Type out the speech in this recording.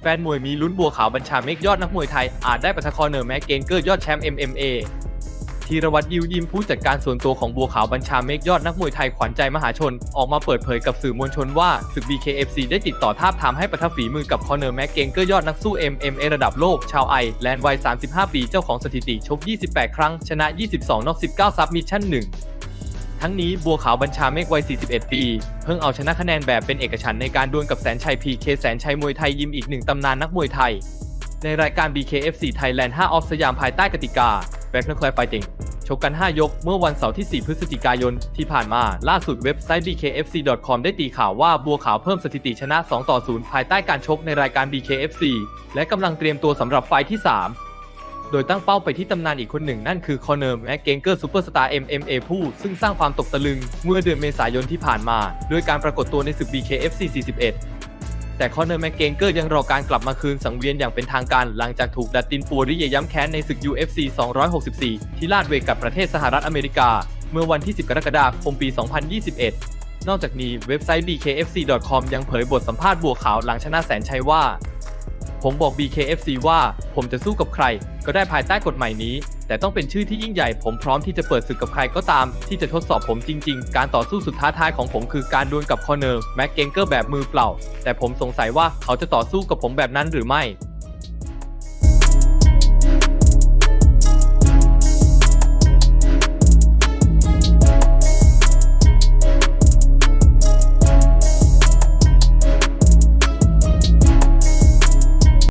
แฟนมวยมีลุ้นบัวขาวบัญชาเมกยอดนักมวยไทย อาจได้ปะทะคอเนอร์แม็กเกนเกอร์ยอดแชมป์ MMA ธีรวัตรยิวยิมผู้จัดการส่วนตัวของบัวขาวบัญชาเมกยอดนักมวยไทยขวัญใจมหาชน ออกมาเปิดเผยกับสื่อมวลชนว่าศึก BKFC ได้ติดต่อทาบทามให้ปะทฝีมือกับคอเนอร์แม็กเกนเกอร์ยอดนักสู้ MMA ระดับโลก ชาวไอแลนด์วัย 35 ปีเจ้าของสถิติชก 28 ครั้ง ชนะ 22นอก19 ซับมิชชั่น1 ทั้งนี้บัวขาวบัญชาเมฆวัย 41 ปี เพิ่งเอาชนะคะแนนแบบเป็นเอกฉันในการดวลกับแสนชัย PK แสนชัยมวยไทยยิมอีกหนึ่งตำนานนักมวยไทย ในรายการ BKFC Thailand 5ออฟสยามภายใต้กติกา b a c k n o c l a Fighting ชกกัน 5 ยกเมื่อวันเสาร์ที่ 4 พฤศจิกายน ที่ผ่านมาล่าสุดเว็บไซต์ bkfc.com ได้ตีข่าวว่าบัวขาวเพิ่มสถิติชนะ 2 ต่อ 0 ภายใต้การชกในรายการ BKFC และกำลังเตรียมตัวสำหรับไฟที่ 3 โดยตั้งเป้าไปที่ตำนานอีกคนหนึ่งนั่นคือคอเนอร์แม็กเกงเกอร์ซูเปอร์สตาร์ MMA ผู้ซึ่งสร้างความตกตะลึงเมื่อเดือนเมษายนที่ผ่านมาด้วยการปรากฏตัวในศึก BKFC 41 แต่คอนเนอร์แม็กเกงเกอร์ยังรอการกลับมาคืนสังเวียนอย่างเป็นทางการหลังจากถูกดัดตินปัวริเยย้ำแค้นในศึก UFC 264 ที่ลาดเวกัสประเทศสหรัฐอเมริกา เมื่อวันที่ 10 กรกฎาคมปี 2021 นอกจากนี้เว็บไซต์ bkfc.com ยังเผยบทสัมภาษณ์บัวขาวหลังชนะแสนชัยว่า ผมบอก BKFC ว่าผมจะสู้กับใคร ก็ได้ภายใต้กฎหมายนี้ แต่ต้องเป็นชื่อที่ยิ่งใหญ่ ผมพร้อมที่จะเปิดศึกกับใครก็ตาม ที่จะทดสอบผมจริง ๆ การต่อสู้สุดท้าทายของผมคือการดวลกับคอเนอร์แม็กเกงเกอร์แบบมือเปล่า แต่ผมสงสัยว่าเขาจะต่อสู้กับผมแบบนั้นหรือไม่